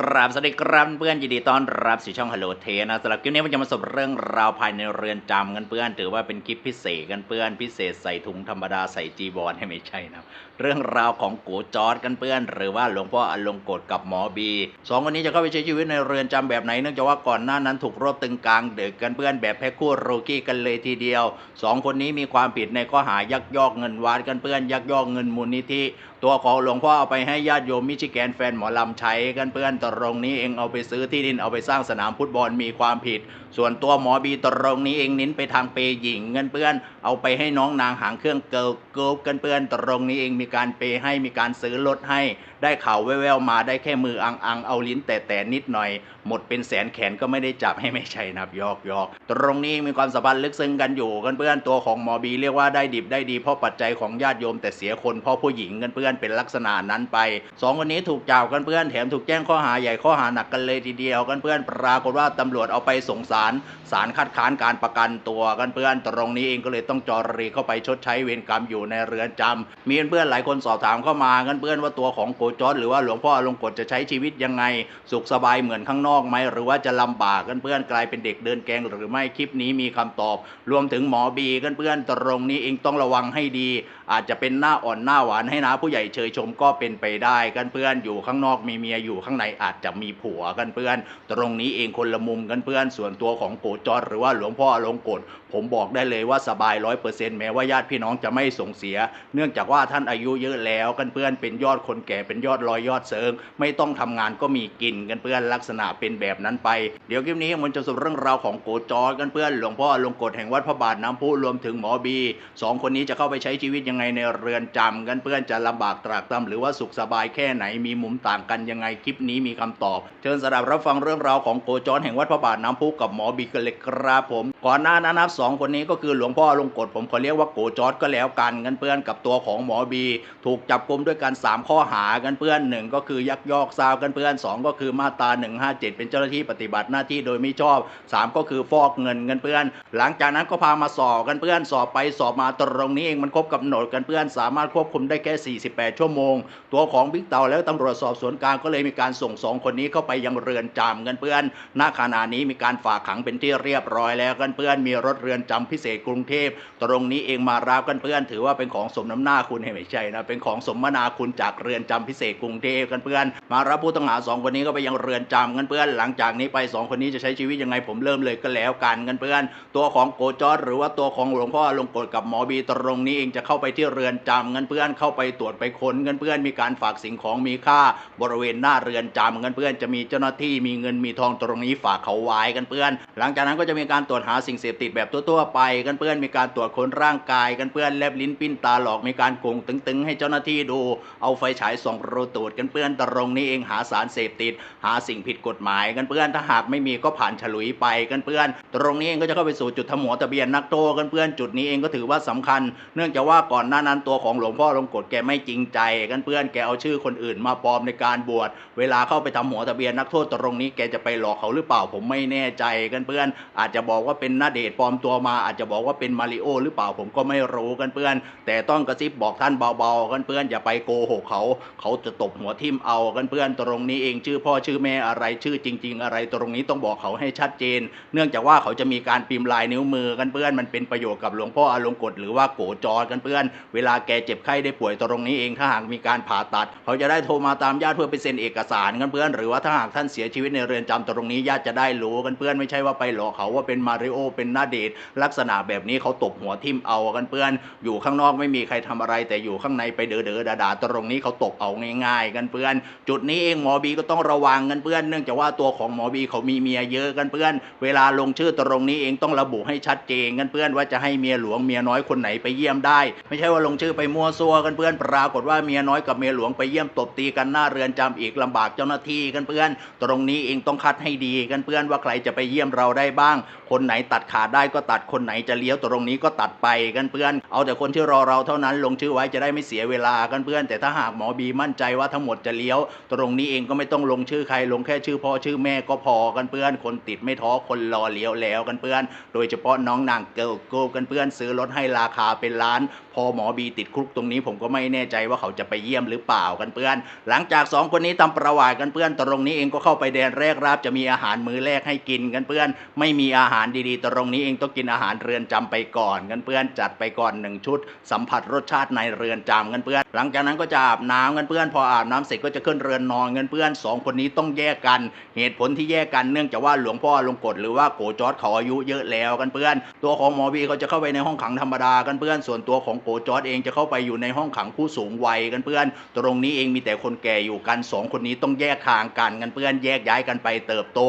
กราบสวัสดีครับเพื่อนยินดีต้อนรับสู่ช่องฮัลโหลเทนะสำหรับคลิปนี้ผมจะมาสรุปเรื่องราวภายในเรือนจำกันเพื่อน ถือว่าเป็นคลิปพิเศษกันเพื่อนพิเศษใส่ถุงธรรมดาใส่จีบอลให้ไม่ใช่นะเรื่องราวของกูจอร์ดกันเพื่อน หรือว่าหลวงพ่ออลงกฎกับหมอบีสองคนนี้จะเข้าไปใช้ชีวิตในเรือนจำแบบไหนเนื่องจากว่าก่อนหน้านั้นถูกรวบตึงกลางเดึกกันเพื่อนแบบแพ็คคู่โรกี้กันเลยทีเดียวสองคนนี้มีความผิดในข้อหายักยอกเงินวัดกันเพื่อนยักยอกเงินมูลนิธิตัวของหลวงพ่อเอาไปให้ญาติโยมมิชิแกนแฟนหมอลำใช้กันเพื่อนตรงนี้เองเอาไปซื้อที่ดินเอาไปสร้างสนามฟุตบอลมีความผิด ส่วนตัวหมอบีตรงนี้เองเน้นไปทางเปยหญิงเงินเพื่อน เอาไปให้น้องนางหางเครื่องเกิลเกิลกันเพื่อนตรงนี้เองมีการเปย์ให้มีการซื้อรถให้ ได้ข่าวแววๆมาได้แค่มืออังอังๆเอาลิ้นแต่แต่นิดหน่อย หมดเป็นแสนแขนก็ไม่ได้จับให้ไม่ใช่นับยอกยอกตรงนี้มีความสัมพันธ์ลึกซึ้งกันอยู่กันเพื่อนตัวของหมอบีเรียกว่าได้ดิบได้ดีเพราะปัจจัยของญาติโยมแต่เสียคนเพราะผู้หญิงกันเพื่อนเป็นลักษณะนั้นไปสองคนนี้ถูกจับกันเพื่อนแถมถูกแจ้งข้อหาใหญ่ข้อหาหนักกันเลยทีเดียวกันเพื่อนปรากฏว่าตำรวจเอาไปส่งสารศาลคัดค้านการประกันตัวกันเพื่อนตรงนี้เองก็เลยต้องจอรีเข้าไปชดใช้เวรกรรมอยู่ในเรือนจำมีเพื่อนๆหลายคนสอบถามเข้ามากันเพื่อนว่าตัวของโกจอดหรือว่าหลวงพ่ออลงกฎจะใช้ชีวิตยังไง สุขสบายเหมือนข้างนอกไหมหรือว่าจะลำบากกันเพื่อนกลายเป็นเด็กเดินแกงหรือไม่คลิปนี้มีคำตอบ รวมถึงหมอบีกันเพื่อนตรงนี้เองต้องระวังให้ดี อาจจะเป็นหน้าอ่อนหน้าหวานให้นะผู้ใหญ่เชยชมก็เป็นไปได้กันเพื่อนอยู่ข้างนอกมีเมียอยู่ข้างในอาจจะมีผัวกันเพื่อน ตรงนี้เองคนละมุมกันเพื่อนส่วนตัวของโกจอดหรือว่าหลวงพ่ออลงกฎผมบอกได้เลยว่าสบายร้อยเปอร์เซ็นต์แม้ว่าญาติพี่น้องจะไม่ส่งเสีย เนื่องจากว่าท่านอายุเยอะแล้วกันเพื่อนเป็นยอดคนแก่เป็นยอดรอยยอดเสริง ไม่ต้องทำงานก็มีกินกันเพื่อนลักษณะเป็นแบบนั้นไป เดี๋ยวคลิปนี้มันจะสรุปเรื่องราวของโกจอดกันเพื่อนหลวงพ่ออลงกฎแห่งวัดพระบาทน้ำพุรวมถึงหมอบีสองคนนี้จะเข้าไปใช้ชีวิตยังไงในเรือนจำกันเพื่อนจะลำบากตรากตรำหรือว่าสุขสบายแค่ไหนมีมุมต่างกันยังไงคลิปนี้มีคำตอบ เชิญสดับรับฟังเรื่องราวของโกจรแห่งวัดพระบาทน้ำพุกับหมอบีกันเลยครับผม ก่อนหน้านั้นนะครับสองคนนี้ก็คือหลวงพ่อลงกฎผมขอเรียกว่าโกจอดก็แล้วกันกันเพื่อนกับตัวของหมอบี ถูกจับกลุมด้วยกันสามข้อหากันเพื่อนหนึ่งก็คือยักยอกทรัพย์กันเพื่อนสองก็คือมาตรา157 เป็นเจ้าหน้าที่ปฏิบัติหน้าที่โดยไม่ชอบสามก็คือฟอกเงินกันเพื่อน หลังจากนั้นก็พามาสอบกันเพื่อนสอบไปสอบมาตรงนี้เองมันครบกำหนดกันเพื่อน สามารถควบคุมได้แค่ 48 ชั่วโมง ตัวของบิ๊กเต่าแล้วตำรวจสอบสวนกลางก็เลยมีการส่งสองคนนี้เข้าไปยังเรือนจำกันเพื่อนณขณะนี้มีการฝากขังเป็นที่เรียบร้อยแล้วกันเพื่อนมีรถเรือนจำพิเศษกรุงเทพตรงนี้เองมารับกันเพื่อนถือว่าเป็นของสมน้ำหน้าคุณให้ไม่ใช่นะเป็นของสมนาคุณจากเรือนจำพิเศษกรุงเทพกันเพื่อน มารับผู้ต้องหาสองคนนี้ก็ไปยังเรือนจำกันเพื่อน หลังจากนี้ไปสองคนนี้จะใช้ชีวิตยังไงผมเริ่มเลยก็แล้วกันกันเพื่อน ตัวของโกจอดหรือว่าตัวของหลวงพ่อลงกฎกับหมอบีตรงนี้เองจะเข้าไปที่เรือนจำกันเพื่อนเข้าไปตรวจไปค้นกันเพื่อนมีการฝากสิ่งของมีค่า บริเวณหน้าเรือนจำกันเพื่อนจะมีเจ้าหน้าที่มีเงินมีทองตรงนี้ฝากเขาไว้กันเพื่อน หลังจากนั้นก็จะมีการตรวจหาสิ่งเสพติดแบบทั่วๆไปกันเพื่อนมีการตรวจค้นร่างกายกันเพื่อนแลบลิ้นปิ้นตาหลอกมีการโกงตึงๆ ให้เจ้าหน้าที่ดู เอาไฟฉายส่องปรูตรวจกันเพื่อนตรงนี้เองหาสารเสพติด หาสิ่งผิดกฎหมายกันเพื่อนถ้าหากไม่มีก็ผ่านฉลุยไปกันเพื่อน ตรงนี้เองก็จะเข้าไปสู่จุดทำหัวทะเบียนนักโทษกันเพื่อนจุดนี้เองก็ถือว่าสำคัญ เนื่องจากว่าก่อนหน้านั้นตัวของหลวงพ่อลงกฎแกไม่จริงใจกันเพื่อนแกเอาชื่อคนอื่นมาปลอมในการบวชเวลาเข้าไปทำหัวทะเบียนนักโทษตรงนี้แกจะไปหลอกเขาหรือเปล่าผมไม่แน่ใจกันเพื่อนอาจจะบอกว่าเป็นนาเดชปลอมตัวมาอาจจะบอกว่าเป็นมาริโอหรือเปล่าผมก็ไม่รู้กันเพื่อน แต่ต้องกระซิบบอกท่านเบาๆกันเพื่อนอย่าไปโกหกเขาเขาจะตบหัวทิ่มเอากันเพื่อนตรงนี้เองชื่อพ่อชื่อแม่อะไรชื่อจริง ๆ อะไรตรงนี้ต้องบอกเขาให้ชัดเจน เนื่องจากว่าเขาจะมีการพิมพ์ลายนิ้วมือกันเพื่อนมันเป็นประโยชน์กับหลวงพ่ออลงกฎหรือว่าโกจอกันเพื่อน เวลาแกเจ็บไข้ได้ป่วยตรงนี้เองถ้าหากมีการผ่าตัด เขาจะได้โทรมาตามญาติเพื่อไปเซ็นเอกสารกันเพื่อน หรือว่าถ้าหากท่านเสียชีวิตในเรือนจำตรงนี้ญาติจะได้รู้กันเพื่อนไม่ใช่ว่าไปหลอกเขาว่าเป็นมาริโอเป็นนาเดชลักษณะแบบนี้เขาตบหัวทิ่มเอากันเพื่อน อยู่ข้างนอกไม่มีใครทำอะไร แต่อยู่ข้างในไปเดอเดอดาดาตรงนี้เขาตบเอาง่ายๆ กันเพื่อน จุดนี้เองหมอบีก็ต้องระวังกันเพื่อน เนื่องจากว่าตัวของหมอบีเขามีเมียเยอะกันเพื่อน เวลาลงชื่อตรงนี้เองต้องระบุให้ชัดเจนกันเพื่อนว่าจะให้เมียหลวงเมียน้อยคนไหนไปเยี่ยมได้ ไม่ใช่ว่าลงชื่อไปมั่วซั่วกันเพื่อนปรากฏว่าเมียน้อยกับเมียหลวงไปเยี่ยมตบตีกันหน้าเรือนจำอีกลำบากเจ้าหน้าที่กันเพื่อน ตรงนี้เองต้องคัดให้ดีกันเพื่อนว่าใครจะไปเยี่ยมเราได้บ้าง คนไหนตัดขาดได้ก็ตัดคนไหนจะเลี้ยวตรงนี้ก็ตัดไปกันเพื่อน เอาแต่คนที่รอเราเท่านั้นลงชื่อไว้จะได้ไม่เสียเวลากันเพื่อน แต่ถ้าหากหมอบีมั่นใจว่าทั้งหมดจะเลี้ยว ตรงนี้เองก็ไม่ต้องลงชื่อใครลงแค่ชื่อพ่อชื่อแม่ก็พอกันเพื่อน คนติดไม่ท้อคนรอเลี้ยวแล้วกันเพื่อน โดยเฉพาะน้องนางเกิลโกกันเพื่อนซื้อรถให้ราคาเป็นล้าน พอหมอบีติดคุกตรงนี้ผมก็ไม่แน่ใจว่าเขาจะไปเยี่ยมหรือเปล่ากันเพื่อน หลังจากสองคนนี้ทำประวัติกันเพื่อน ตรงนี้เองก็เข้าไปแดนแรกรับจะมีอาหารมื้อแรกให้กินกันเพื่อน ไม่มีอาหารดีๆตรงนี้เองต้องกินอาหารเรือนจำไปก่อนกันเพื่อนจัดไปก่อนหนึ่งชุด สัมผัสรสชาติในเรือนจำกันเพื่อน หลังจากนั้นก็จะอาบน้ำกันเพื่อน พออาบน้ำเสร็จก็จะขึ้นเรือนนอนกันเพื่อนสองคนนี้ต้องแยกกัน เหตุผลที่แยกกันเนื่องจากว่าหลวงพ่อลงกฎหรือว่าโกจอร์ดเขาอายุเยอะแล้วกันเพื่อน ตัวของหมอบีเขาจะเข้าไปในห้องขังธรรมดากันเพื่อน ส่วนตัวของโกจอร์ดเองจะเข้าไปอยู่ในห้องขังผู้สูงวัยกันเพื่อน ตรงนี้เองมีแต่คนแก่อยู่กันสองคนนี้ต้องแยกทางกันกันเพื่อนแยกย้ายกันไปเติบโต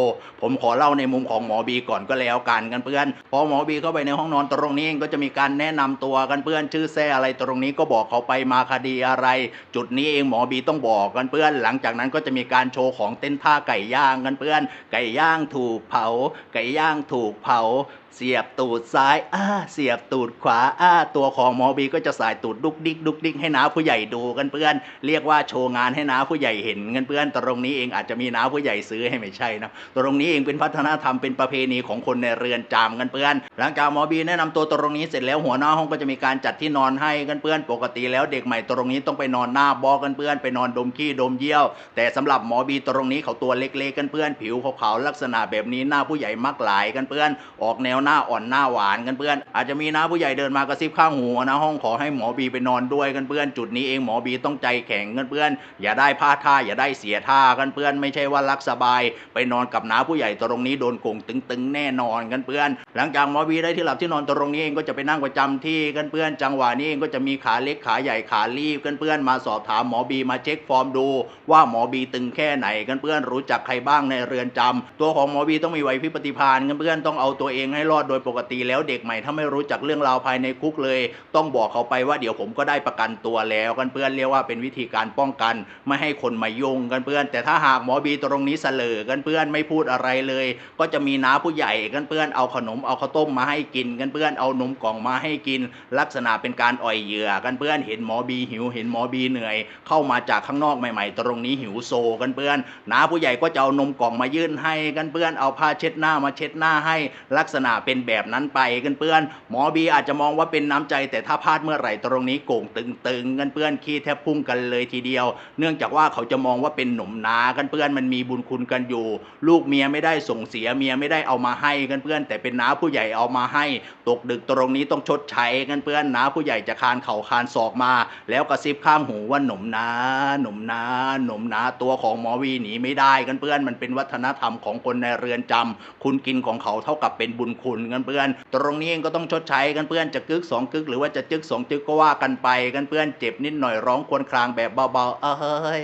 ผมขอเล่าในมุมของหมอบีก่อนก็แล้วกันกันเพื่อนพอหมอบีเข้าไปในห้องนอนตรงนี้เองก็จะมีการแนะนำตัวกันเพื่อนชื่อแซ่อะไรตรงนี้ก็บอกเขาไปมาคดีอะไร จุดนี้เองหมอบีต้องบอกกันเพื่อน หลังจากนั้นก็จะมีการโชว์ของเต้นท่าไก่ย่างกันเพื่อน ไก่ย่างถูกเผา ไก่ย่างถูกเผา เสียบตูดซ้ายอ้าเสียบตูดขวาอ้าตัวของหมอบีก็จะสายตูดดุกดิกดุกดิกให้น้าผู้ใหญ่ดูกันเพื่อน เรียกว่าโชว์งานให้น้าผู้ใหญ่เห็นกันเพื่อน ตรงนี้เองอาจจะมีน้าผู้ใหญ่ซื้อให้ไม่ใช่นะตรงนี้เองเป็นพัฒนธรรมเป็นประเพณีของคนในเรือนจำกันเพื่อน หลังจากหมอบีแนะนำตัวตรงนี้เสร็จแล้วหัวหน้าห้องก็จะมีการจัดที่นอนให้กันเพื่อน ปกติแล้วเด็กใหม่ตรงนี้ต้องไปนอนหน้าบอกกันเพื่อน ไปนอนดมขี้ดมเยี่ยว แต่สำหรับหมอบีตรงนี้เขาตัวเล็กๆกันเพื่อน ผิวขาวๆลักษณะแบบนี้หน้าผู้ใหญ่มักหลายกันเพื่อน ออกแนวหน้าอ่อนหน้าหวานกันเพื่อน อาจจะมีน้าผู้ใหญ่เดินมากระซิบข้างหูนะห้องขอให้หมอบีไปนอนด้วยกันเพื่อน จุดนี้เองหมอบีต้องใจแข็งกันเพื่อน อย่าได้พลาดท่าอย่าได้เสียท่ากันเพื่อน ไม่ใช่ว่ารักสบาย ไปนอนกับน้าผู้ใหญ่ตรงนี้โดนโกงตึงๆแน่นอนกันเพื่อน หลังจากหมอบีได้ที่หลับที่นอนตรงนี้เองก็จะไปนั่งประจำที่กันเพื่อน จังหวะนี้เองก็จะมีขาเล็กขาใหญ่ขารีบกันเพื่อนมาสอบถามหมอบีมาเช็คฟอร์มดู ว่าหมอบีตึงแค่ไหนกันเพื่อนรู้จักใครบ้างในเรือนจำตัวของหมอบีต้องมีไหวพริบปฏิภาณกันเพื่อนต้องเอาตัวเองให้รอดโดยปกติแล้วเด็กใหม่ถ้าไม่รู้จักเรื่องราวภายในคุกเลย ต้องบอกเขาไปว่าเดี๋ยวผมก็ได้ประกันตัวแล้วกันเพื่อนเรียกว่าเป็นวิธีการป้องกันไม่ให้คนมายุ่งกันเพื่อน แต่ถ้าหากหมอบีตรงนี้เสลอกันเพื่อนไม่พูดอะไรเลย ก็จะมีน้าผู้ใหญ่กันเพื่อนเอาขนมเอาข้าวต้มมาให้กินกันเพื่อนเอานมกล่องมาให้กิน ลักษณะเป็นการอ่อยเหยื่อกันเพื่อนเห็นหมอบีหิวเห็นหมอบีเหนื่อย เข้ามาจากข้างนอกใหม่ ๆ ตรงนี้หิวโซกันเพื่อนน้าผู้ใหญ่ก็จะเอานมกล่องมายื่นให้กันเพื่อนเอาผ้าเช็ดหน้ามาเช็ดหน้าให้ลักษณะเป็นแบบนั้นไปกันเพื่อน หมอบีอาจจะมองว่าเป็นน้ำใจ แต่ถ้าพลาดเมื่อไหร่ตรงนี้โก่งตึงๆกันเพื่อนขี้แทบพุ่งกันเลยทีเดียว เนื่องจากว่าเขาจะมองว่าเป็นหนุ่มนากันเพื่อนมันมีบุญคุณกันอยู่ ลูกเมียไม่ได้ส่งเสียเมียไม่ได้เอามาให้กันเพื่อน แต่เป็นน้าผู้ใหญ่เอามาให้ ตกดึกตรงนี้ต้องชดใช้กันเพื่อนน้าผู้ใหญ่จะคานเข่าคานศอกมา แล้วกระซิบข้างหูว่าหนุ่มนาหนุ่มนาหนุ่มนาตัวของหมอวีหนีไม่ได้กันเพื่อนมันเป็นวัฒนธรรมของคนในเรือนจำคุณกินของเขาเท่ากับเป็นบุญคุณกันเพื่อน ตรงนี้เองก็ต้องชดใช้กันเพื่อนจะกึกสองกึก หรือว่าจะจึกสองจึกก็ว่ากันไปกันเพื่อนเจ็บนิดหน่อยร้องควรครางแบบเบาๆเอ้ย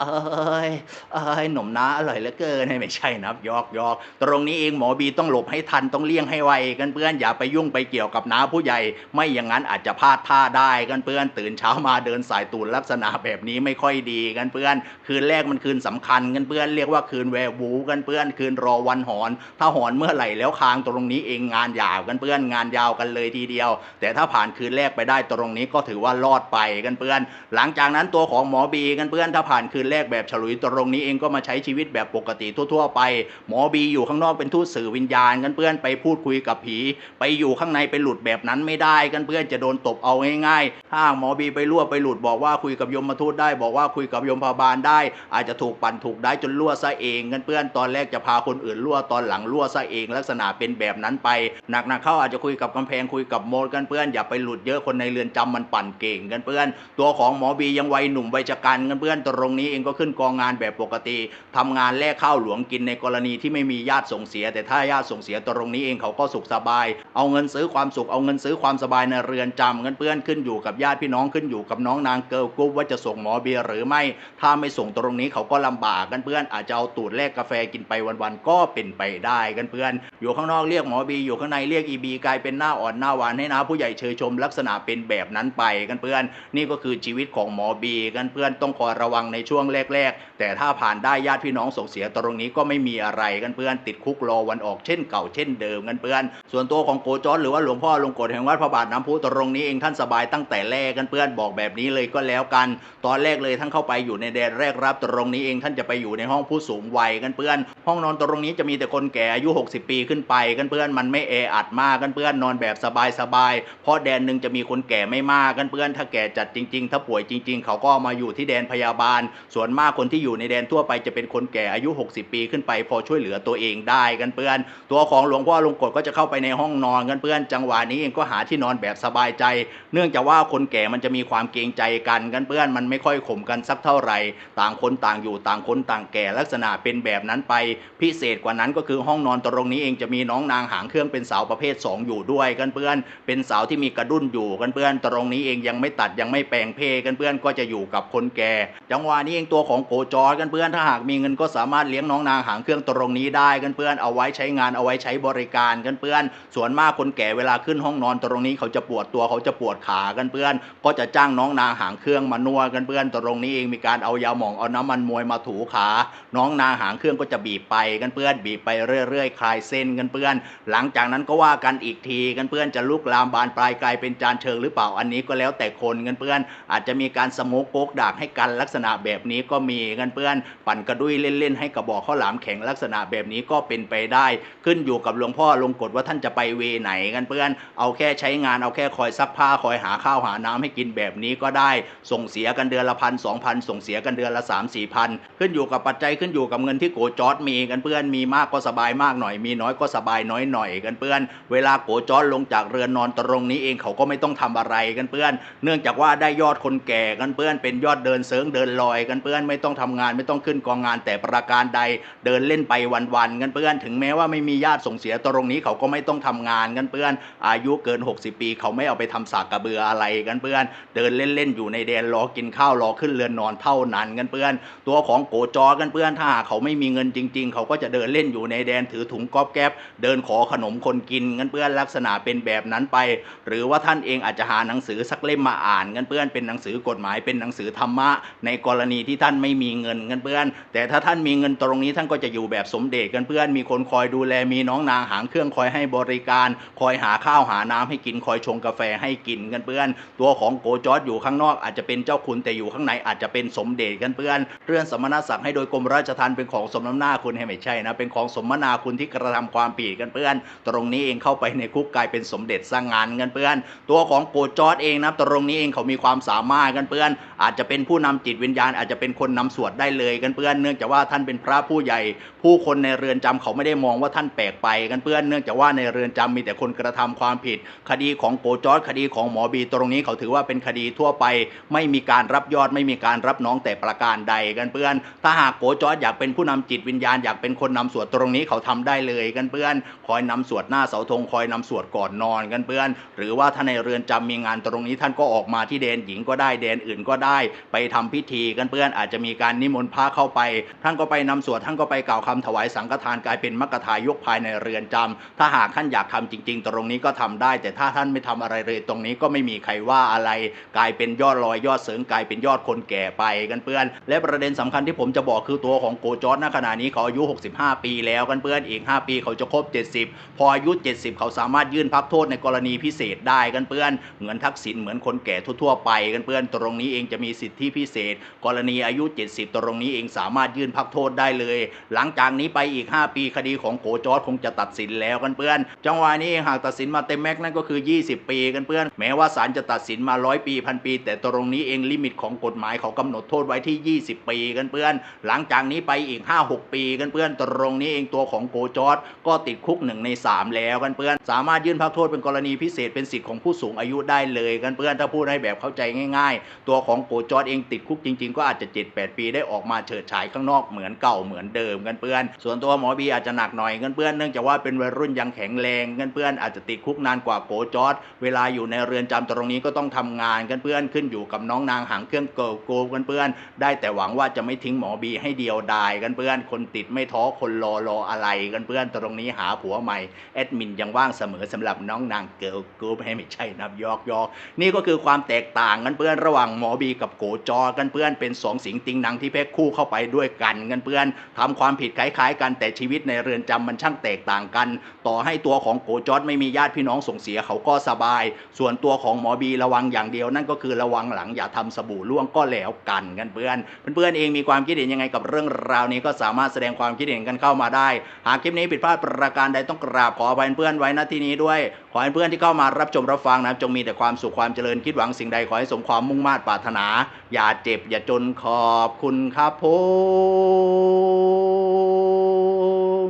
เอ้ยเอ้ยหนมนาอร่อยเหลือเกินไม่ใช่นับยอกยอกตรงนี้เองหมอบีต้องหลบให้ทันต้องเลี่ยงให้ไวกันเพื่อนอย่าไปยุ่งไปเกี่ยวกับน้าผู้ใหญ่ ไม่อย่างนั้นอาจจะพลาดท่าได้กันเพื่อนตื่นเช้ามาเดินสายตูนลักษณะแบบนี้ไม่ค่อยดีกันเพื่อน คืนแรกมันคืนสำคัญกันเพื่อนเรียกว่าคืนแวร์วูกันเพื่อน คืนรอวันหอน ถ้าหอนเมื่อไหร่แล้วคางตรงนี้เองงานยาวกันเพื่อนงานยาวกันเลยทีเดียว แต่ถ้าผ่านคืนแรกไปได้ตรงนี้ก็ถือว่ารอดไปกันเพื่อน หลังจากนั้นตัวของหมอบีกันเพื่อนถ้าผ่านคืนแรกแบบฉลุยตรงนี้เองก็มาใช้ชีวิตแบบปกติทั่วๆไป หมอบีอยู่ข้างนอกเป็นทูตสื่อวิญญาณกันเพื่อนไปพูดคุยกับผี ไปอยู่ข้างในไปหลุดแบบนั้นไม่ได้กันเพื่อนจะโดนตบเอาง่ายๆถ้าหมอบีไปรั่วไปหลุดบอกว่าคุยกับยมมาทูตได้ บอกว่าคุยกับยมพาบาลได้ อาจจะถูกปั่นถูกได้จนรั่วซะเองกันเพื่อนตอนแรกจะพาคนอื่นรั่วตอนหลังรั่วซะเองลักษณะเป็นแบบนั้นไปหนักๆเข้าอาจจะคุยกับกำแพงคุยกับโมดกันเพื่อนอย่าไปหลุดเยอะคนในเรือนจำมันปั่นเก่งกันเพื่อน ตัวของหมอบียังวัยหนุ่มวัยชะกันกันเพื่อนตรงนี้เองก็ขึ้นกองงานแบบปกติทำงานแลกข้าวหลวงกินในกรณีที่ไม่มีญาติส่งเสีย แต่ถ้าญาติส่งเสียตรงนี้เองเขาก็สุขสบาย เอาเงินซื้อความสุขเอาเงินซื้อความสบายในเรือนจำกันเพื่อนขึ้นอยู่กับญาติพี่น้องขึ้นอยู่กับน้องนางเกิลกรุ๊ปว่าจะส่งหมอเบียร์หรือไม่ ถ้าไม่ส่งตรงนี้เขาก็ลำบากกันเพื่อนอาจจะเอาตูดแลกกาแฟกินไปวันๆก็เป็นไปได้กันเพื่อน อยู่ข้างนอกเรียกหมอบีอยู่ข้างในเรียกอีบีกลายเป็นหน้าอ่อนหน้าหวานให้นะผู้ใหญ่เชยชมลักษณะเป็นแบบนั้นไปกันเพื่อน นี่ก็คือชีวิตของหมอบีกันเพื่อนต้องคอยระวังในช่วงแรก ๆ แต่ถ้าผ่านได้ญาติพี่น้องส่งเสียตรงนี้ก็ไม่มีอะไรกันเพื่อนติดคุกรอวันออกเช่นเก่าเช่นเดิมกันเพื่อน ส่วนตัวของโกจอนหรือว่าหลวงพ่อลงกฎแห่งวัดพระบาทน้ำพุตรงนี้เองท่านสบายตั้งแต่แรกกันเพื่อนบอกแบบนี้เลยก็แล้วกัน ตอนแรกเลยท่านเข้าไปอยู่ในแดนแรกรับตรงนี้เองท่านจะไปอยู่ในห้องผู้สูงวัยกันเพื่อน ห้องนอนตรงนี้จะมีแต่คนแก่อายุ 60 ปีขึ้นไปกันเพื่อนมันไม่แออัดมากกันเพื่อนนอนแบบสบายๆเพราะแดนหนึ่งจะมีคนแก่ไม่มากกันเพื่อนถ้าแก่จัดจริง ๆ ถ้าป่วยจริง ๆ เขาก็มาอยู่ที่แดนพยาบาล ส่วนมากคนที่อยู่ในแดนทั่วไปจะเป็นคนแก่อายุ 60 ปีขึ้นไป พอช่วยเหลือตัวเองได้กันเพื่อน ตัวของหลวงพ่อลงกฎก็จะเข้าไปในห้องนอนกันเพื่อน จังหวะนี้เองก็หาที่นอนแบบสบายใจ เนื่องจากว่าคนแก่มันจะมีความเกรงใจกันกันเพื่อนมันไม่ค่อยข่มกันสักเท่าไหร่ ต่างคนต่างอยู่ต่างคนต่างแก่ลักษณะเป็นแบบนั้นไป พิเศษกว่านั้นก็คือห้องนอนตรงนี้เองจะมีน้องนางหาางเครื่องเป็นเสาประเภท 2 อยู่ด้วยกันเพื่อน เป็นเสาที่มีกระดุ้นอยู่กันเพื่อน ตรงนี้เองยังไม่ตัดยังไม่แปลงเพศกันเพื่อนก็จะอยู่กับคนแก่ จังหวะนี้เองตัวของโกจอกันเพื่อนถ้าหากมีเงินก็สามารถเลี้ยงน้องนางหางเครื่องตรงนี้ได้กันเพื่อนเอาไว้ใช้งานเอาไว้ใช้บริการกันเพื่อน ส่วนมากคนแก่เวลาขึ้นห้องนอนตรงนี้เขาจะปวดตัวเขาจะปวดขากันเพื่อน ก็จะจ้างน้องนางหางเครื่องมานวดกันเพื่อน ตรงนี้เองมีการเอายาหมองเอาน้ำมันมวยมาถูขา น้องนางหางเครื่องก็จะบีบไปกันเพื่อนบีบไปเรื่อยๆคลายเส้นกันเพื่อนหลังจากนั้นก็ว่ากันอีกทีกันเพื่อนจะลุกลามบานปลายกลายเป็นจานเชิงหรือเปล่าอันนี้ก็แล้วแต่คนกันเพื่อนอาจจะมีการสโมกโกกดากให้กันลักษณะแบบนี้ก็มีกันเพื่อน ปั่นกระดุยเล่นๆให้กระบอกข้าวหลามแข็งลักษณะแบบนี้ก็เป็นไปได้ ขึ้นอยู่กับหลวงพ่อลงกฎว่าท่านจะไปเวไหนกันเพื่อน เอาแค่ใช้งานเอาแค่คอยซักผ้าคอยหาข้าวหาน้ำให้กินแบบนี้ก็ได้ ส่งเสียกันเดือนละพันสองพันส่งเสียกันเดือนละสามสี่พันขึ้นอยู่กับปัจจัยขึ้นอยู่กับเงินที่โกจอดมีกันเพื่อนมีมากก็สบายมากหน่อยมีน้อยก็สบายน้อยหน่อยกันเพื่อน เวลาโกจอดลงจากเรือนนอนตรงนี้เองเขาก็ไม่ต้องทำอะไรกันเพื่อน เนื่องจากว่าได้ยอดคนแก่กันเพื่อน เป็นยอดเดินเสริงเดินลอยกันเพื่อน ไม่ต้องทำงานไม่ต้องขึ้นกองงานแต่ประการใด เดินเล่นไปวันๆกันเพื่อน ถึงแม้ว่าไม่มีญาติส่งเสียตรงนี้เขาก็ไม่ต้องทำงานกันเพื่อน อายุเกิน 60 ปี เขาไม่เอาไปทำสากกระเบืออะไรกันเพื่อน เดินเล่นๆอยู่ในแดนรอกินข้าวรอขึ้นเรือนนอนเท่านั้นกันเพื่อน ตัวของโกจอกันเพื่อนถ้าเขาไม่มีเงินจริง ๆ เขาก็จะเดินเล่นอยู่ในแดนถือถุงก๊อบแก๊บเดินขอขนมคนกินกันเพื่อนลักษณะเป็นแบบนั้นไป หรือว่าท่านเองอาจจะหาหนังสือสักเล่มมาอ่านกันเพื่อนเป็นหนังสือกฎหมายเป็นหนังสือธรรมะ ในกรณีที่ท่านไม่มีเงินกันเพื่อน แต่ถ้าท่านมีเงินตรงนี้ท่านก็จะอยู่แบบสมเด็จกันเพื่อนมีคนคอยดูแลมีน้องนางหางเครื่องคอยให้บริการ คอยหาข้าวหาน้ำให้กินคอยชงกาแฟให้กินกันเพื่อน ตัวของโกจอดอยู่ข้างนอกอาจจะเป็นเจ้าคุณแต่อยู่ข้างในอาจจะเป็นสมเด็จกันเพื่อนเรื่องสมณศักดิ์ให้โดยกรมราชทัณฑ์เป็นของสมน้ำหน้าคุณให้ไม่ใช่นะเป็นของสมนาคุณที่กระทำความผิดกันเพื่อนตรงนี้เองเข้าไปในคุกกลายเป็นสมเด็จสร้างงานกันเพื่อน ตัวของโกจอดเองนะตรงนี้เองเขามีความสามารถกันเพื่อน อาจจะเป็นผู้นำจิตวิญญาณ อาจจะเป็นคนนำสวดได้เลยกันเพื่อน เนื่องจากว่าท่านเป็นพระผู้ใหญ่ ผู้คนในเรือนจำเขาไม่ได้มองว่าท่านแปลกไปกันเพื่อน เนื่องจากว่าในเรือนจำมีแต่คนกระทำความผิด คดีของโกจอดคดีของหมอบีตรงนี้เขาถือว่าเป็นคดีทั่วไป ไม่มีการรับยอดไม่มีการรับน้องแต่ประการใดกันเพื่อน ถ้าหากโกจอดอยากเป็นผู้นำจิตวิญญาณอยากเป็นคนนำสวดตรงนี้เขาทำได้เลยกันเพื่อนคอยนำสวดหน้าเสาธงคอยนำสวดก่อนนอนกันเพื่อน หรือว่าถ้าในเรือนจำมีงานตรงนี้ท่านก็ออกมาที่แดนหญิงก็ได้แดนอื่นก็ได้ ไปทำพิธีกันเพื่อนอาจจะมีการนิมนต์พระเข้าไป ท่านก็ไปนำสวดท่านก็ไปกล่าวคำถวายสังฆทานกลายเป็นมกทายกภายในเรือนจำถ้าหากท่านอยากทำจริง ๆ ตรงนี้ก็ทำได้ แต่ถ้าท่านไม่ทำอะไรเลยตรงนี้ก็ไม่มีใครว่าอะไร กลายเป็นยอดลอยยอดเสริงกลายเป็นยอดคนแก่ไปกันเพื่อน และประเด็นสำคัญที่ผมจะบอกคือตัวของโกจอดณขณะนี้เขาอายุ 65 ปีแล้วกันเพื่อนอีก 5 ปีเขาจะครบ 70พออายุ 70 เขาสามารถยื่นพักโทษในกรณีพิเศษได้กันเพื่อน เหมือนทักษิณเหมือนคนแก่ทั่วๆไปกันเพื่อนตรงนี้เองจะมีสิทธิพิเศษ กรณีอายุ 70 ตรงนี้เองสามารถยื่นพักโทษได้เลย หลังจากนี้ไปอีก 5 ปีคดีของโกจอดคงจะตัดสินแล้วกันเพื่อน จังหวะนี้เองหากตัดสินมาเต็มแม็กนั่นก็คือ 20 ปีกันเพื่อน แม้ว่าศาลจะตัดสินมาร้อยปีพันปี แต่ตรงนี้เองลิมิตของกฎหมายเขากำหนดโทษไว้ที่ 20 ปีกันเพื่อน หลังจากนี้ไปอีก 5-6 ปีกันเพื่อน ตรงนี้เองตัวของโกจอดก็ติดคุกห1 ใน 3 แล้วกันเพื่อนสามารถยื่นพักโทษเป็นกรณีพิเศษเป็นสิทธิ์ของผู้สูงอายุได้เลยกันเพื่อนถ้าพูดให้แบบเข้าใจง่าย ๆ ตัวของโกจอดเองติดคุกจริง ๆ ก็อาจจะ 7-8 ปีได้ออกมาเฉิดฉายข้างนอกเหมือนเก่าเหมือนเดิมกันเพื่อน ส่วนตัวหมอบีอาจจะหนักหน่อยกันเพื่อนเนื่องจากว่าเป็นวัยรุ่นยังแข็งแรงกันเพื่อนอาจจะติดคุกนานกว่าโกจอดเวลาอยู่ในเรือนจำตรงนี้ก็ต้องทำงานกันเพื่อนขึ้นอยู่กับน้องนางหางเครื่องเกิลโกกันเพื่อน ได้แต่หวังว่าจะไม่ทิ้งหมอบีให้เดียวดายกันเพื่อน คนติดไม่ท้อคนรอรออะไรกันเพื่อนตรงนี้หาผัวใหม่ม่แอดมินยังว่างเสมอสำหรับน้องนางเกิลกรุ๊ปให้ไม่ใช่นับยอกยอกนี่ก็คือความแตกต่างกันเพื่อนระหว่างหมอบีกับโกจอกันเพื่อนเป็นสองสิงติงหนังที่แพ็คคู่เข้าไปด้วยกันกันเพื่อนทำความผิดคล้ายๆ กันแต่ชีวิตในเรือนจำมันช่างแตกต่างกัน ต่อให้ตัวของโกจอดไม่มีญาติพี่น้องส่งเสียเขาก็สบาย ส่วนตัวของหมอบีระวังอย่างเดียวนั่นก็คือระวังหลังอย่าทำสบู่ล่วงก็แล้วกันกันเพื่อนเพื่อนๆเองมีความคิดเห็นยังไงกับเรื่องราวนี้ก็สามารถแสดงความคิดเห็นกันเข้ามาได้ หากคลิปนี้ผิดพลาดประการใดต้องกราบขออภัเพื่อนไว้ณที่นี้ด้วย ขอให้เพื่อนที่เข้ามารับชมรับฟังนะจงมีแต่ความสุขความเจริญคิดหวังสิ่งใดขอให้สมความมุ่งมา่ปรารถนา อย่าเจ็บอย่าจนขอบคุณครับผ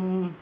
ม